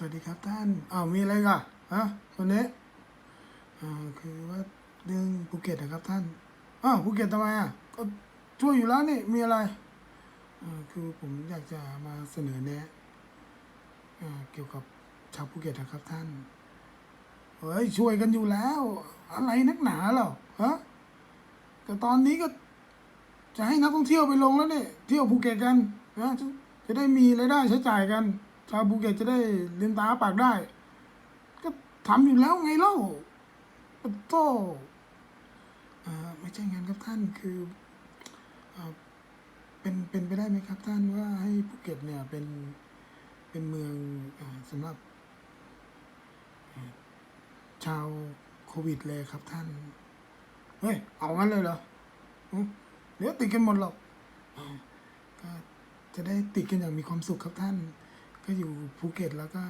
สวัสดีครับท่านอ้าวมีอะไรกันฮะวันนี้อ่าคือว่าเรื่องภูเก็ตนะครับท่านอ้าวภูเก็ตทำไมอะก็ช่วยอยู่แล้วนี่มีอะไรอ่าคือผมอยากจะมาเสนอแนะอ่าเกี่ยวกับชาวภูเก็ตนะครับท่านเฮ้ยช่วยกันอยู่แล้ว อะไรนักหนาหรอฮะแต่ตอนนี้ก็ จะให้นักท่องเที่ยวไปลงแล้วเนี่ยเที่ยวภูเก็ตกันนะจะได้มีรายได้ใช้จ่ายกัน ชาวภูเก็ตจะได้ลืมตาปากได้ ก็ทำอยู่แล้วไงเล่าโตอ่อไม่ใช่งั้นครับท่านคือเอ่อเป็นเป็นไปได้ไหมครับท่านว่าให้ภูเก็ตเนี่ยเป็นเป็นเมืองอสำหรับชาวโควิดเลยครับท่าน เฮ้ย เอางั้นเลยเหรอเดี๋ยวติดกันหมดหรอกก็จะได้ติดกันอย่างมีความสุขครับท่าน ก็อยู่ภูเก็ตแล้วก็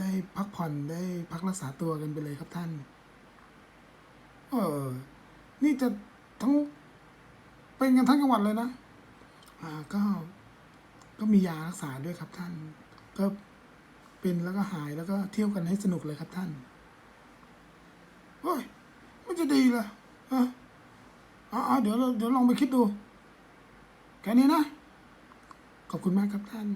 ได้พักผ่อนได้พักรักษาตัวกันไปเลยครับท่าน เออ นี่จะทั้งเป็นกันทั้งจังหวัดเลยนะ อ่าก็ก็มียารักษาด้วยครับท่าน ก็เป็นแล้วก็หายแล้วก็เที่ยวกันให้สนุกเลยครับท่านโอ้ยมันจะดีเหรอฮะอ๋อาเดี๋ยวเราเดี๋ยวลองไปคิดดู แค่นี้นะ ขอบคุณมากครับท่าน